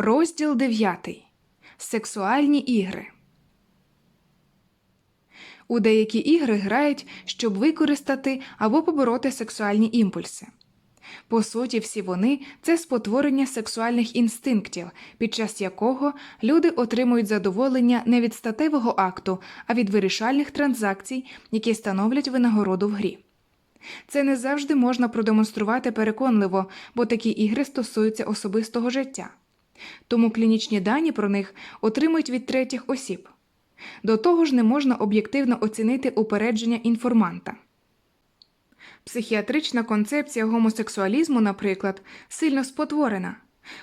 Розділ 9. Сексуальні ігри. У деякі ігри грають, щоб використати або побороти сексуальні імпульси. По суті, всі вони це спотворення сексуальних інстинктів, під час якого люди отримують задоволення не від статевого акту, а від вирішальних транзакцій, які становлять винагороду в грі. Це не завжди можна продемонструвати переконливо, бо такі ігри стосуються особистого життя. Тому клінічні дані про них отримують від третіх осіб. До того ж, не можна об'єктивно оцінити упередження інформанта. Психіатрична концепція гомосексуалізму, наприклад, сильно спотворена,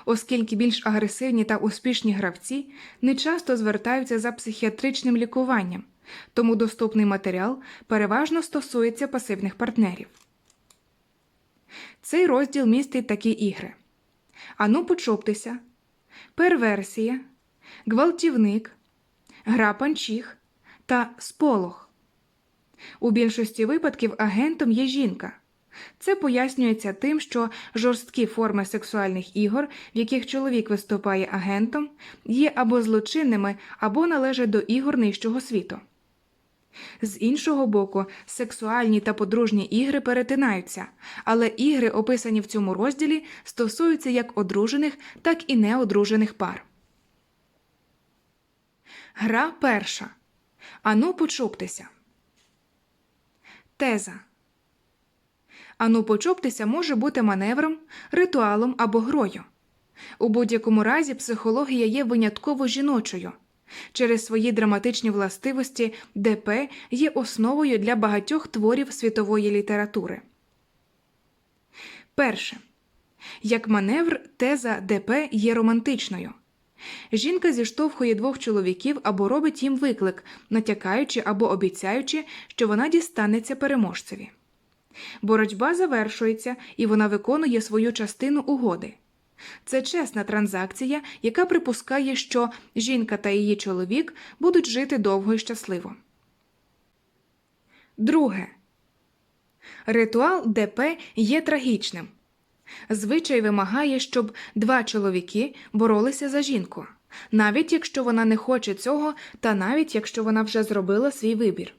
оскільки більш агресивні та успішні гравці не часто звертаються за психіатричним лікуванням, тому доступний матеріал переважно стосується пасивних партнерів. Цей розділ містить такі ігри: Ану, почоптеся, перверсія, гвалтівник, гра панчіх та сполох. У більшості випадків агентом є жінка. Це пояснюється тим, що жорсткі форми сексуальних ігор, в яких чоловік виступає агентом, є або злочинними, або належать до ігор нижчого світу. З іншого боку, сексуальні та подружні ігри перетинаються, але ігри, описані в цьому розділі, стосуються як одружених, так і неодружених пар. Гра перша. Ану, почуптеся. Теза. Ану, почоптеся може бути маневром, ритуалом або грою. У будь-якому разі психологія є винятково жіночою. Через свої драматичні властивості ДП є основою для багатьох творів світової літератури. Перше. Як маневр, теза ДП є романтичною. Жінка зіштовхує двох чоловіків або робить їм виклик, натякаючи або обіцяючи, що вона дістанеться переможцеві. Боротьба завершується, і вона виконує свою частину угоди. Це чесна транзакція, яка припускає, що жінка та її чоловік будуть жити довго і щасливо. Друге. Ритуал ДП є трагічним. Звичай вимагає, щоб два чоловіки боролися за жінку, навіть якщо вона не хоче цього, та навіть якщо вона вже зробила свій вибір.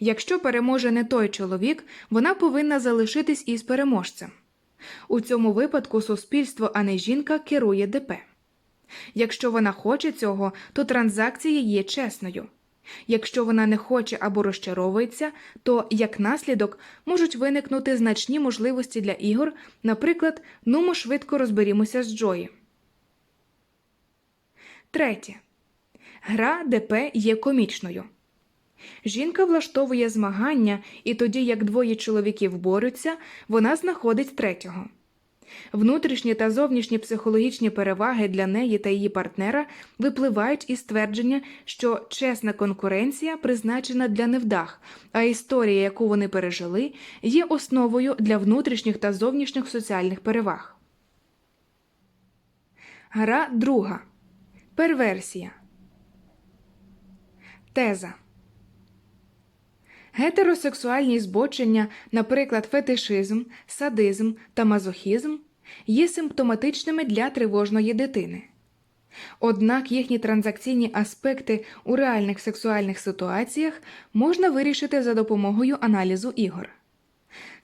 Якщо переможе не той чоловік, вона повинна залишитись із переможцем. У цьому випадку суспільство, а не жінка, керує ДП. Якщо вона хоче цього, то транзакція є чесною. Якщо вона не хоче або розчаровується, то як наслідок можуть виникнути значні можливості для ігор, наприклад, нумо швидко розберімося з Джої. Третє. Гра ДП є комічною. Жінка влаштовує змагання, і тоді, як двоє чоловіків борються, вона знаходить третього. Внутрішні та зовнішні психологічні переваги для неї та її партнера випливають із твердження, що чесна конкуренція призначена для невдах, а історія, яку вони пережили, є основою для внутрішніх та зовнішніх соціальних переваг. Гра друга. Перверсія. Теза. Гетеросексуальні збочення, наприклад, фетишизм, садизм та мазохізм, є симптоматичними для тривожної дитини. Однак їхні транзакційні аспекти у реальних сексуальних ситуаціях можна вирішити за допомогою аналізу ігор.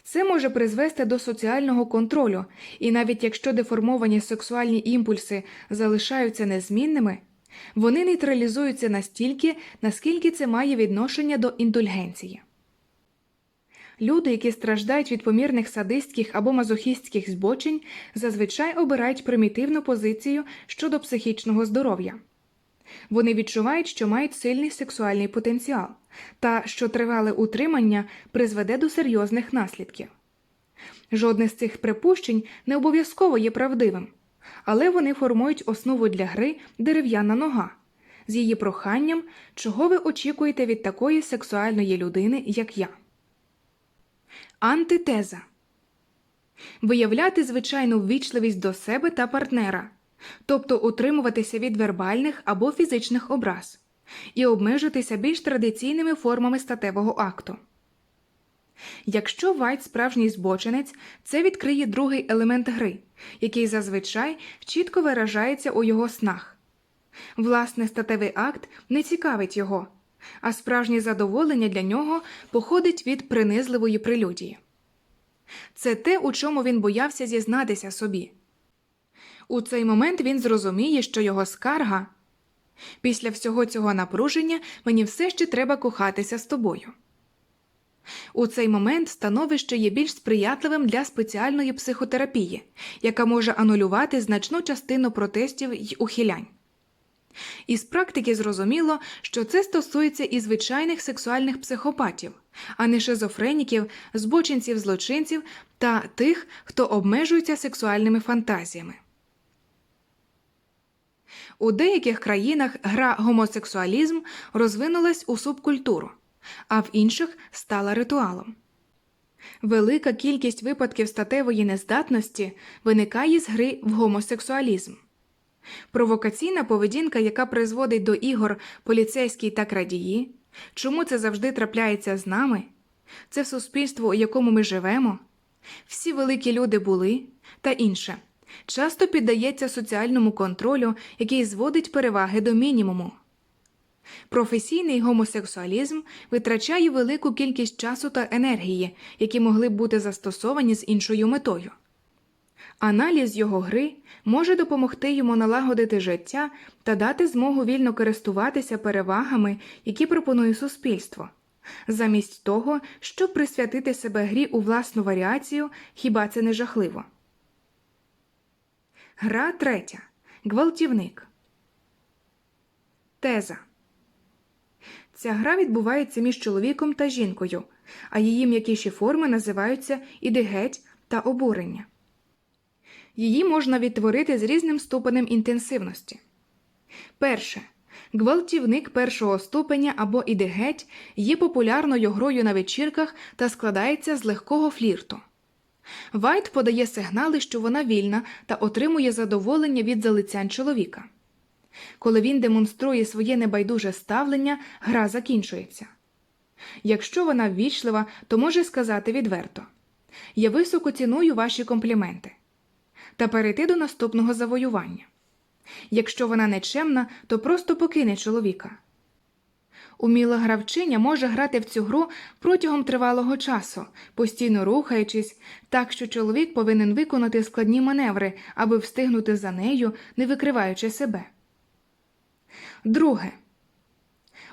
Це може призвести до соціального контролю, і навіть якщо деформовані сексуальні імпульси залишаються незмінними, вони нейтралізуються настільки, наскільки це має відношення до індульгенції. Люди, які страждають від помірних садистських або мазохістських збочень, зазвичай обирають примітивну позицію щодо психічного здоров'я. Вони відчувають, що мають сильний сексуальний потенціал та що тривале утримання призведе до серйозних наслідків. Жодне з цих припущень не обов'язково є правдивим але вони формують основу для гри дерев'яна нога з її проханням, чого ви очікуєте від такої сексуальної людини, як я. Антитеза виявляти звичайну ввічливість до себе та партнера, тобто утримуватися від вербальних або фізичних образ, і обмежитися більш традиційними формами статевого акту. Якщо Вайт справжній збочинець, це відкриє другий елемент гри, який зазвичай чітко виражається у його снах. Власне, статевий акт не цікавить його, а справжнє задоволення для нього походить від принизливої прелюдії. Це те, у чому він боявся зізнатися собі. У цей момент він зрозуміє, що його скарга після всього цього напруження мені все ще треба кохатися з тобою. У цей момент становище є більш сприятливим для спеціальної психотерапії, яка може анулювати значну частину протестів й ухилянь. Із практики зрозуміло, що це стосується і звичайних сексуальних психопатів, а не шизофреніків, збочинців злочинців та тих, хто обмежується сексуальними фантазіями. У деяких країнах гра гомосексуалізм розвинулась у субкультуру, а в інших стала ритуалом. Велика кількість випадків статевої нездатності виникає з гри в гомосексуалізм. Провокаційна поведінка, яка призводить до ігор поліцейський та крадії, чому це завжди трапляється з нами? Це в суспільство, у якому ми живемо, всі великі люди були та інше, часто піддається соціальному контролю, який зводить переваги до мінімуму. Професійний гомосексуалізм витрачає велику кількість часу та енергії, які могли б бути застосовані з іншою метою. Аналіз його гри може допомогти йому налагодити життя та дати змогу вільно користуватися перевагами, які пропонує суспільство. Замість того, щоб присвятити себе грі у власну варіацію, хіба це не жахливо? Гра третя. Гвалтівник. Теза. Ця гра відбувається між чоловіком та жінкою, а її м'якіші форми називаються ідигеть та обурення. Її можна відтворити з різним ступенем інтенсивності. Перше. Гвалтівник першого ступеня або ідигеть є популярною грою на вечірках та складається з легкого флірту. Вайт подає сигнали, що вона вільна та отримує задоволення від залицянь чоловіка. Коли він демонструє своє небайдуже ставлення, гра закінчується. Якщо вона ввічлива, то може сказати відверто Я високо ціную ваші компліменти та перейти до наступного завоювання. Якщо вона нечемна, то просто покине чоловіка. Уміла гравчиня може грати в цю гру протягом тривалого часу, постійно рухаючись, так що чоловік повинен виконати складні маневри, аби встигнути за нею, не викриваючи себе. Друге.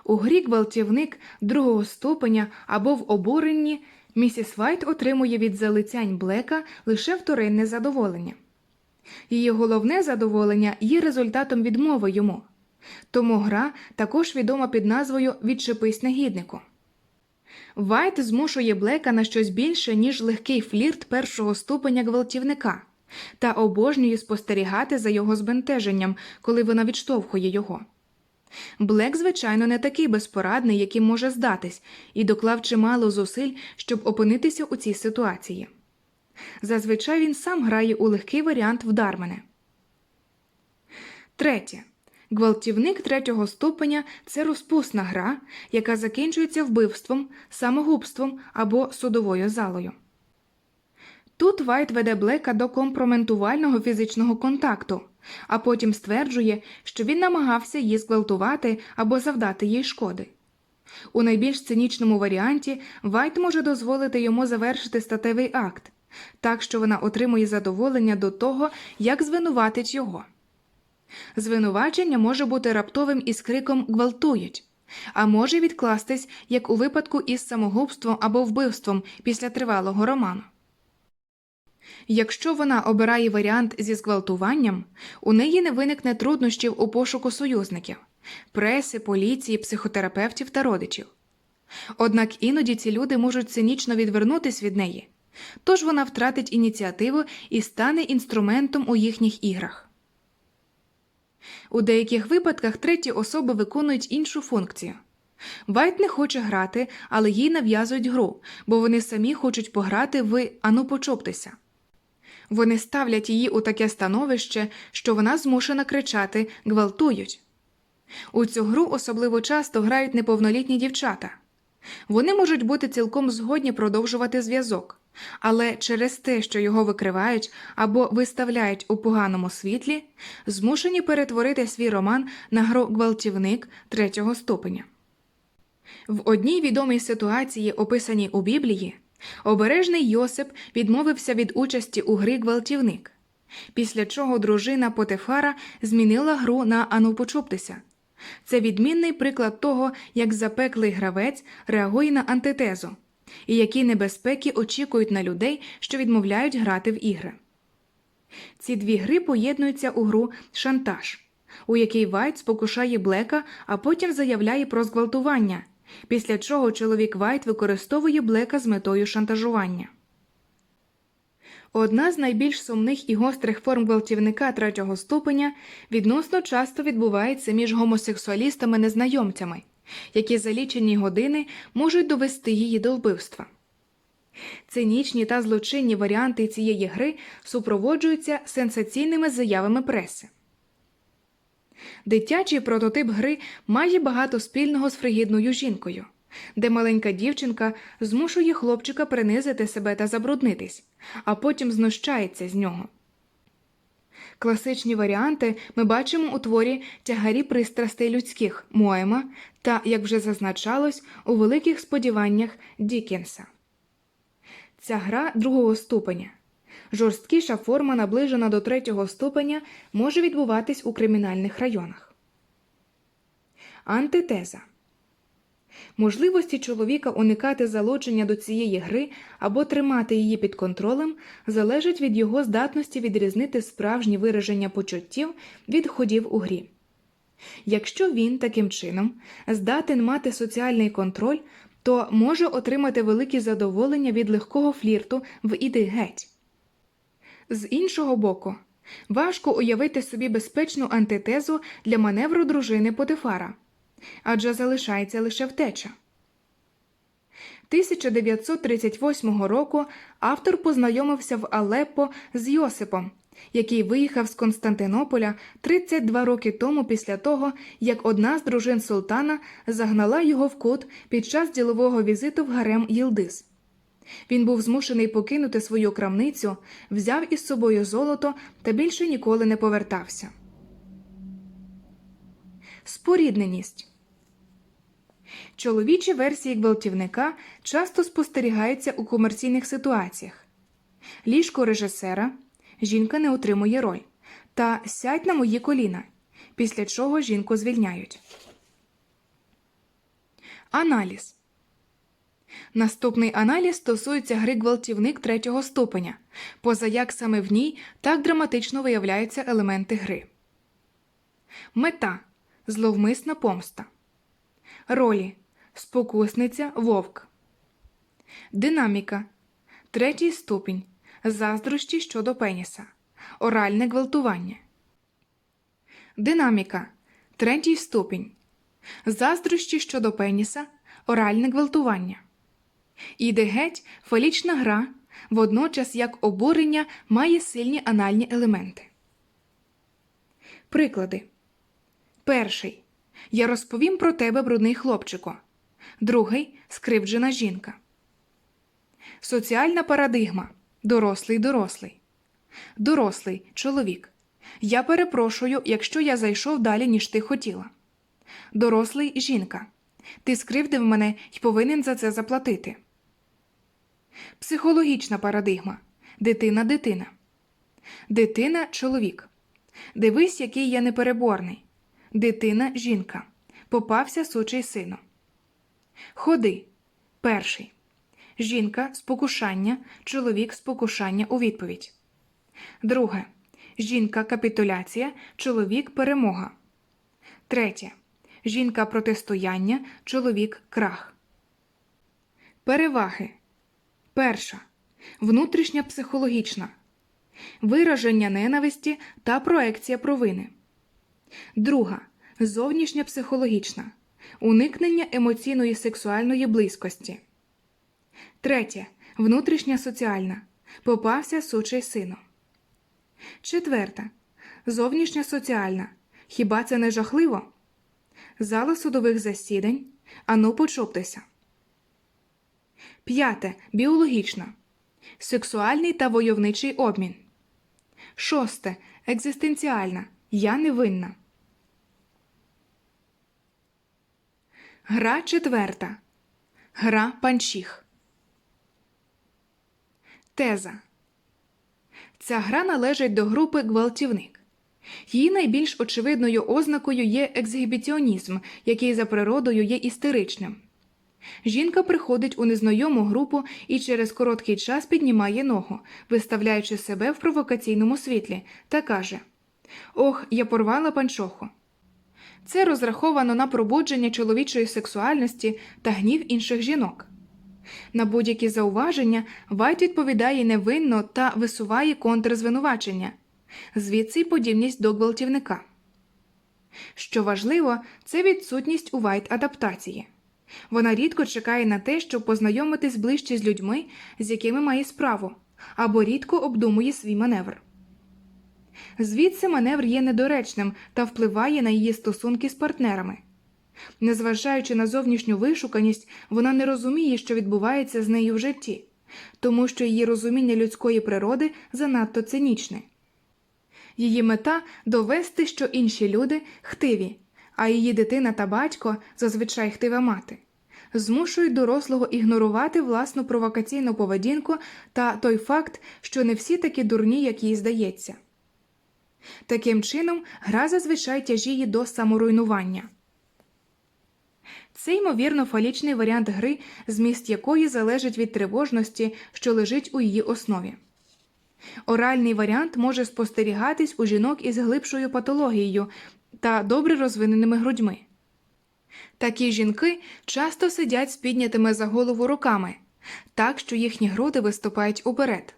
У грі гвалтівник другого ступеня або в обуренні місіс Вайт отримує від залицянь Блека лише вторинне задоволення. Її головне задоволення є результатом відмови йому. Тому гра також відома під назвою Відчепись негіднику. Вайт змушує Блека на щось більше, ніж легкий флірт першого ступеня гвалтівника, та обожнює спостерігати за його збентеженням, коли вона відштовхує його. Блек, звичайно, не такий безпорадний, яким може здатись, і доклав чимало зусиль, щоб опинитися у цій ситуації. Зазвичай він сам грає у легкий варіант вдар мене. Третє. Гвалтівник третього ступеня це розпусна гра, яка закінчується вбивством, самогубством або судовою залою. Тут Вайт веде Блека до компроментувального фізичного контакту, а потім стверджує, що він намагався її зґвалтувати або завдати їй шкоди. У найбільш цинічному варіанті Вайт може дозволити йому завершити статевий акт, так що вона отримує задоволення до того, як звинуватить його. Звинувачення може бути раптовим із криком гвалтують, а може відкластись, як у випадку із самогубством або вбивством після тривалого роману. Якщо вона обирає варіант зі зґвалтуванням, у неї не виникне труднощів у пошуку союзників преси, поліції, психотерапевтів та родичів. Однак іноді ці люди можуть цинічно відвернутись від неї, тож вона втратить ініціативу і стане інструментом у їхніх іграх. У деяких випадках треті особи виконують іншу функцію. Вайт не хоче грати, але їй нав'язують гру, бо вони самі хочуть пограти в Ану почоптеся. Вони ставлять її у таке становище, що вона змушена кричати гвалтують. У цю гру особливо часто грають неповнолітні дівчата. Вони можуть бути цілком згодні продовжувати зв'язок, але через те, що його викривають або виставляють у поганому світлі, змушені перетворити свій роман на гру гвалтівник третього ступеня. В одній відомій ситуації, описаній у Біблії, обережний Йосип відмовився від участі у грі гвалтівник, після чого дружина Потефара змінила гру на Ану почуптися. Це відмінний приклад того, як запеклий гравець реагує на антитезу, і які небезпеки очікують на людей, що відмовляють грати в ігри. Ці дві гри поєднуються у гру шантаж, у якій Вайт спокушає Блека, а потім заявляє про зґвалтування, після чого чоловік Вайт використовує Блека з метою шантажування. Одна з найбільш сумних і гострих форм гвалтівника третього ступеня відносно часто відбувається між гомосексуалістами-незнайомцями, які за лічені години можуть довести її до вбивства. Цинічні та злочинні варіанти цієї гри супроводжуються сенсаційними заявами преси. Дитячий прототип гри має багато спільного з фригідною жінкою, де маленька дівчинка змушує хлопчика принизити себе та забруднитись, а потім знущається з нього. Класичні варіанти ми бачимо у творі тягарі пристрастей людських Моема та, як вже зазначалось, у великих сподіваннях Дікенса. Ця гра другого ступеня. Жорсткіша форма, наближена до третього ступеня, може відбуватись у кримінальних районах. Антитеза можливості чоловіка уникати залучення до цієї гри або тримати її під контролем залежать від його здатності відрізнити справжні вираження почуттів від ходів у грі. Якщо він таким чином здатен мати соціальний контроль, то може отримати великі задоволення від легкого флірту в іди геть. З іншого боку, важко уявити собі безпечну антитезу для маневру дружини Потифара, адже залишається лише втеча. 1938 року автор познайомився в Алеппо з Йосипом, який виїхав з Константинополя 32 роки тому після того, як одна з дружин султана загнала його в кут під час ділового візиту в гарем Їлдис. Він був змушений покинути свою крамницю, взяв із собою золото та більше ніколи не повертався. Спорідненість Чоловічі версії гвалтівника часто спостерігаються у комерційних ситуаціях. Ліжко режисера жінка не отримує роль та сядь на мої коліна, після чого жінку звільняють. Аналіз Наступний аналіз стосується гри гвалтівник третього ступеня, поза як саме в ній так драматично виявляються елементи гри. Мета зловмисна помста. Ролі спокусниця вовк. Динаміка. Третій ступінь. Заздрощі щодо пеніса. Оральне гвалтування. Динаміка. Третій ступінь. Заздрощі щодо пеніса. Оральне гвалтування. Іде геть фалічна гра, водночас як обурення має сильні анальні елементи. Приклади. Перший. Я розповім про тебе, брудний хлопчико. Другий скривджена жінка. Соціальна парадигма. Дорослий дорослий. Дорослий чоловік. Я перепрошую, якщо я зайшов далі, ніж ти хотіла. Дорослий жінка. Ти скривдив мене і повинен за це заплатити. Психологічна парадигма. Дитина дитина. Дитина чоловік. Дивись, який я непереборний. Дитина жінка. Попався сучий сину. Ходи. Перший. Жінка спокушання. Чоловік спокушання у відповідь. Друге. Жінка капітуляція. Чоловік перемога. Третє. Жінка протистояння. Чоловік крах. Переваги. Перша. Внутрішня психологічна. Вираження ненависті та проекція провини. Друга. Зовнішня психологічна. Уникнення емоційної сексуальної близькості. Третє. Внутрішня соціальна. Попався сучий сину. Четверта. Зовнішня соціальна. Хіба це не жахливо? Зала судових засідань. Ану почуптеся. П'яте. Біологічна. Сексуальний та войовничий обмін. Шосте. Екзистенціальна. Я невинна. Гра четверта. Гра панчіх. Теза. Ця гра належить до групи гвалтівник. Її найбільш очевидною ознакою є ексгібіціонізм, який за природою є істеричним. Жінка приходить у незнайому групу і через короткий час піднімає ногу, виставляючи себе в провокаційному світлі, та каже: Ох, я порвала панчоху. Це розраховано на пробудження чоловічої сексуальності та гнів інших жінок. На будь-які зауваження Вайт відповідає невинно та висуває контрзвинувачення, звідси й подібність до гвалтівника. Що важливо, це відсутність у Вайт адаптації. Вона рідко чекає на те, щоб познайомитись ближче з людьми, з якими має справу, або рідко обдумує свій маневр. Звідси маневр є недоречним та впливає на її стосунки з партнерами. Незважаючи на зовнішню вишуканість, вона не розуміє, що відбувається з нею в житті, тому що її розуміння людської природи занадто цинічне. Її мета довести, що інші люди хтиві, а її дитина та батько, зазвичай хтива мати, змушують дорослого ігнорувати власну провокаційну поведінку та той факт, що не всі такі дурні, як їй здається. Таким чином, гра зазвичай тяжіє до саморуйнування. Це ймовірно фалічний варіант гри, зміст якої залежить від тривожності, що лежить у її основі. Оральний варіант може спостерігатись у жінок із глибшою патологією та добре розвиненими грудьми. Такі жінки часто сидять з піднятими за голову руками, так що їхні груди виступають уперед.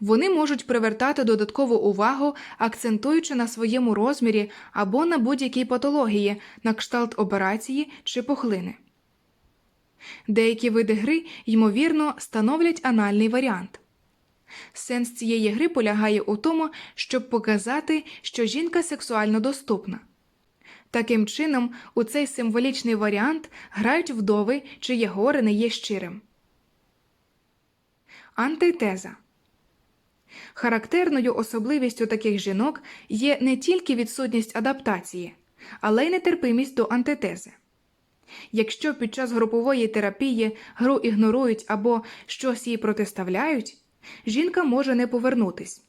Вони можуть привертати додаткову увагу, акцентуючи на своєму розмірі або на будь-якій патології, на кшталт операції чи пухлини. Деякі види гри, ймовірно, становлять анальний варіант. Сенс цієї гри полягає у тому, щоб показати, що жінка сексуально доступна. Таким чином, у цей символічний варіант грають вдови, чиє горе не є щирим. Антитеза Характерною особливістю таких жінок є не тільки відсутність адаптації, але й нетерпимість до антитези. Якщо під час групової терапії гру ігнорують або щось їй протиставляють, жінка може не повернутись.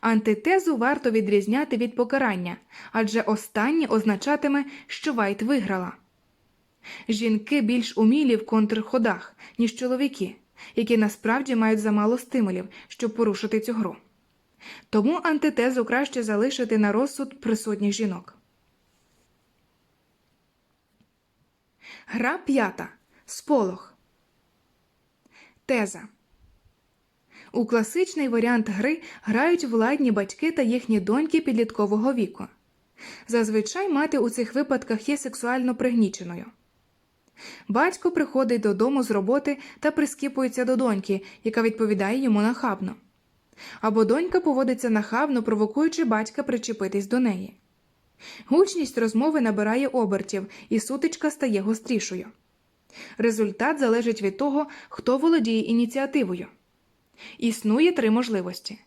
Антитезу варто відрізняти від покарання, адже останнє означатиме, що Вайт виграла. Жінки більш умілі в контрходах, ніж чоловіки, які насправді мають замало стимулів, щоб порушити цю гру. Тому антитезу краще залишити на розсуд присутніх жінок. Гра п'ята. Сполох. Теза. У класичний варіант гри грають владні батьки та їхні доньки підліткового віку. Зазвичай мати у цих випадках є сексуально пригніченою. Батько приходить додому з роботи та прискіпується до доньки, яка відповідає йому нахабно. Або донька поводиться нахабно, провокуючи батька причепитись до неї. Гучність розмови набирає обертів, і сутичка стає гострішою. Результат залежить від того, хто володіє ініціативою. Існує три можливості: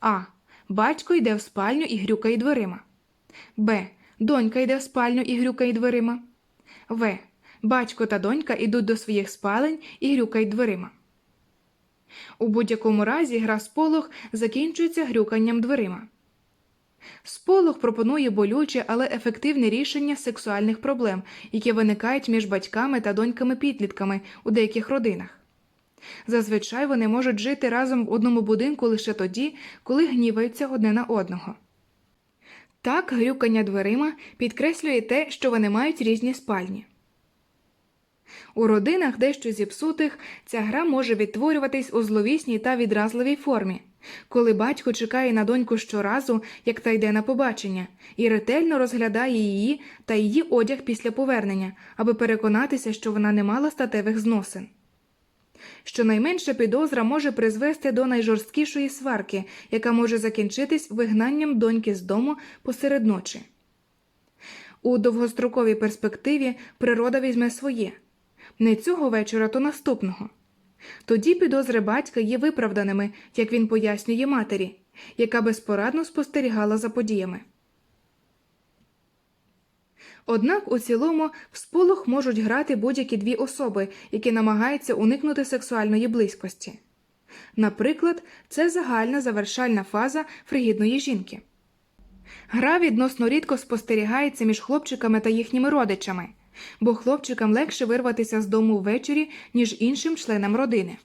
А. Батько йде в спальню і грюкає дверима. Б. Донька йде в спальню і грюкає дверима. В. Батько та донька йдуть до своїх спалень і грюкають дверима. У будь-якому разі гра сполох закінчується грюканням дверима. Сполох пропонує болюче, але ефективне рішення сексуальних проблем, які виникають між батьками та доньками-підлітками у деяких родинах. Зазвичай вони можуть жити разом в одному будинку лише тоді, коли гніваються одне на одного. Так грюкання дверима підкреслює те, що вони мають різні спальні. У родинах дещо зіпсутих ця гра може відтворюватись у зловісній та відразливій формі, коли батько чекає на доньку щоразу, як та йде на побачення, і ретельно розглядає її та її одяг після повернення, аби переконатися, що вона не мала статевих зносин. Щонайменша підозра може призвести до найжорсткішої сварки, яка може закінчитись вигнанням доньки з дому посеред ночі. У довгостроковій перспективі природа візьме своє. Не цього вечора, то наступного. Тоді підозри батька є виправданими, як він пояснює матері, яка безпорадно спостерігала за подіями. Однак у цілому в сполох можуть грати будь-які дві особи, які намагаються уникнути сексуальної близькості. Наприклад, це загальна завершальна фаза фригідної жінки. Гра відносно рідко спостерігається між хлопчиками та їхніми родичами, бо хлопчикам легше вирватися з дому ввечері, ніж іншим членам родини.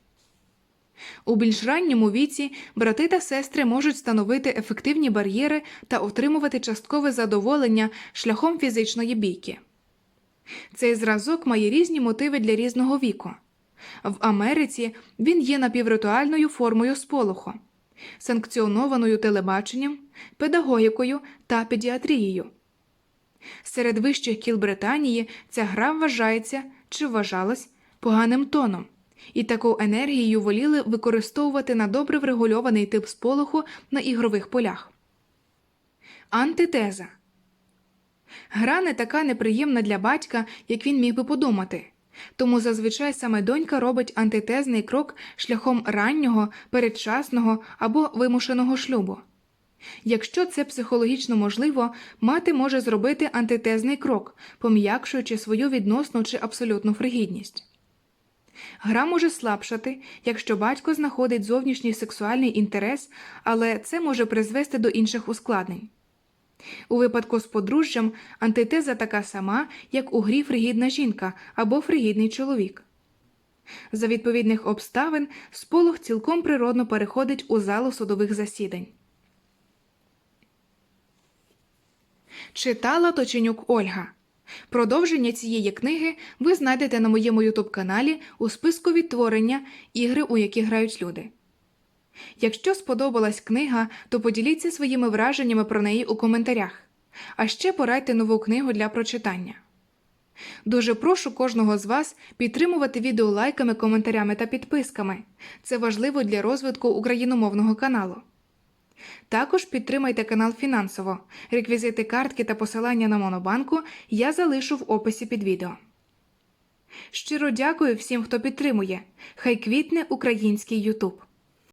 У більш ранньому віці брати та сестри можуть становити ефективні бар'єри та отримувати часткове задоволення шляхом фізичної бійки. Цей зразок має різні мотиви для різного віку. В Америці він є напівритуальною формою сполоху, санкціонованою телебаченням, педагогікою та педіатрією. Серед вищих кіл Британії ця гра вважається чи вважалась поганим тоном, і таку енергію воліли використовувати на добре врегульований тип сполоху на ігрових полях. Антитеза Гра не така неприємна для батька, як він міг би подумати. Тому зазвичай саме донька робить антитезний крок шляхом раннього, передчасного або вимушеного шлюбу. Якщо це психологічно можливо, мати може зробити антитезний крок, пом'якшуючи свою відносну чи абсолютну фригідність. Гра може слабшати, якщо батько знаходить зовнішній сексуальний інтерес, але це може призвести до інших ускладнень. У випадку з подружжям антитеза така сама, як у грі фригідна жінка або фригідний чоловік. За відповідних обставин сполох цілком природно переходить у залу судових засідань. Читала Точенюк Ольга. Продовження цієї книги ви знайдете на моєму ютуб каналі у списку відтворення ігри, у які грають люди. Якщо сподобалась книга, то поділіться своїми враженнями про неї у коментарях, а ще порадьте нову книгу для прочитання. Дуже прошу кожного з вас підтримувати відео лайками, коментарями та підписками. Це важливо для розвитку україномовного каналу. Також підтримайте канал фінансово. Реквізити картки та посилання на Монобанку я залишу в описі під відео. Щиро дякую всім, хто підтримує. Хай квітне український Ютуб.